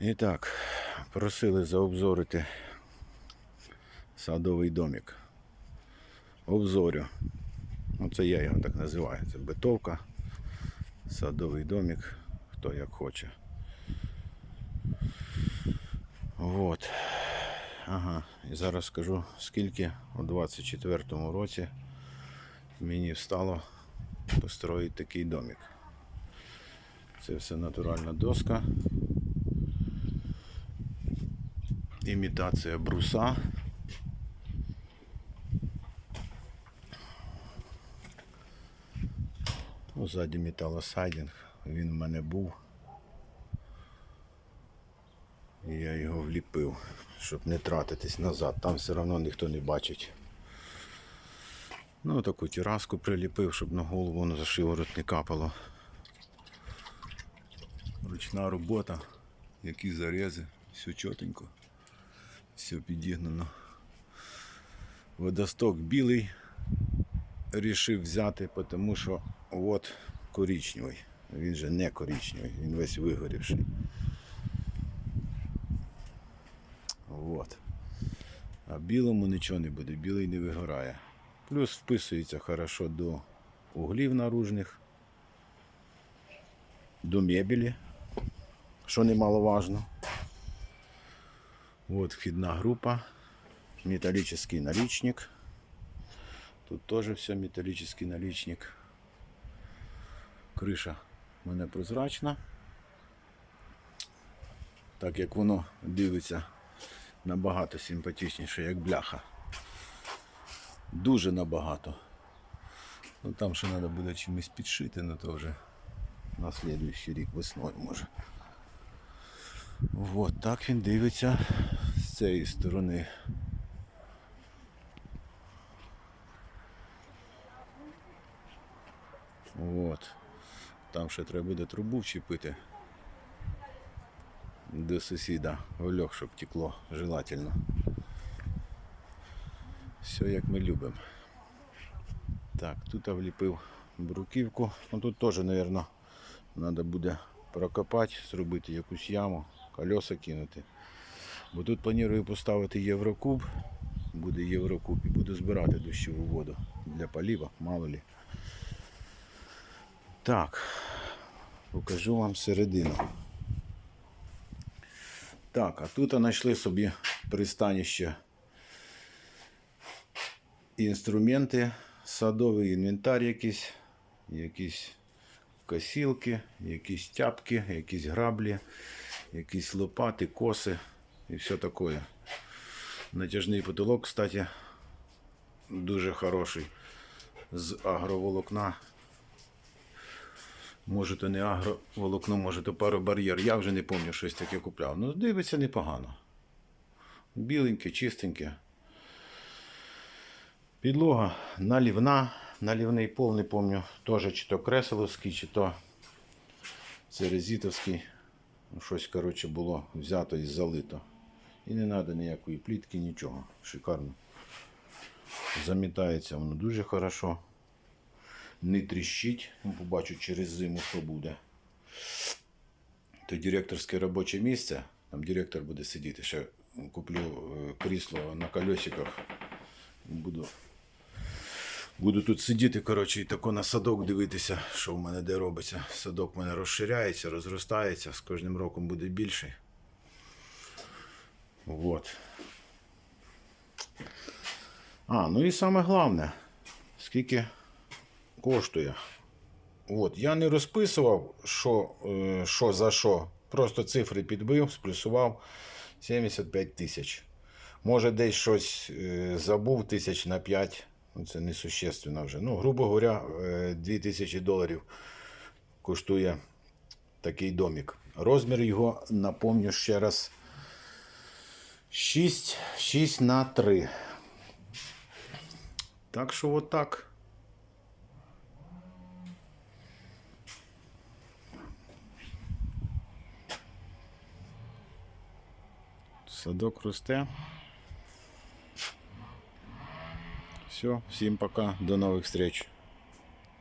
І так, просили заобзорити садовий домик. Обзорю. Ну, це я його так називаю. Це битовка, садовий домик, хто як хоче. Вот. Ага. І зараз скажу, скільки у 24-му році мені встало построїти такий домик. Це все натуральна доска. Імітація бруса. Ззаді металосайдинг. Він в мене був. Я його вліпив, щоб не тратитись назад. Там все одно ніхто не бачить. Ну, таку тераску приліпив, щоб на голову на за шиворот не капало. Ручна робота, які зарізи, все чотенько, все підігнано. Водосток білий рішив взяти, тому що от коричневий. Він же не коричневий, він весь вигорівший. Вот. А білому нічого не буде, білий не вигорає. Плюс вписується хорошо до углів наружних, до мебелі, що немаловажно. Вот вхідна група, металлический наличник. Тут теж все металлический наличник. Криша в мене прозрачна. Так як воно дивиться набагато симпатичніше, як бляха. Дуже набагато. Ну там ще треба буде чимось підшити, ну то вже на слідуючий рік весною може. Вот так він дивиться цієї сторони. Вот. Там ще треба буде трубу вчепити до сусіда в льох, щоб текло желательно. Все як ми любимо. Так, тут я вліпив бруківку. Ну тут теж, мабуть, треба буде прокопати, зробити якусь яму, колеса кинути. Бо тут планую поставити Єврокуб. Буде Єврокуб і буду збирати дощову воду для поліва, мало лі. Так, покажу вам середину. Так, а тут знайшли собі пристанище інструменти, садовий інвентар якийсь, якісь косілки, якісь тяпки, якісь граблі, якісь лопати, коси і все таке. Натяжний потолок, кстати, дуже хороший. З агроволокна. Може, то не агроволокно, може, то паробар'єр. Я вже не пам'ятаю, щось таке купляв. Ну, дивиться непогано. Біленьке, чистеньке. Підлога налівна, налівний пол, не пам'ятаю, теж чи то креселовський, чи то церезитовський. Ну, Щось, коротше, було взято і залито. І не треба ніякої плітки, нічого. Шикарно. Замітається воно дуже хорошо. Не тріщить. Ну, Побачу через зиму, що буде. То директорське робоче місце. Там директор буде сидіти. Ще куплю е, крісло на колесиках. Буду Буду тут сидіти, коротше, і тако на садок дивитися, що в мене де робиться. Садок в мене розширяється, розростається, з кожним роком буде більший. Вот. А, ну і саме головне, скільки коштує. От, я не розписував, що, е, що за що. Просто цифри підбив, сплюсував 75 тисяч. Може, десь щось е, забув тисяч на 5. Ну, Це несущественно вже. Ну, грубо говоря, е, 2000 доларів коштує такий домик. Розмір його, напомню ще раз, 6, 6 на 3. Так що от так. Садок росте. Все, всім пока, до нових встреч.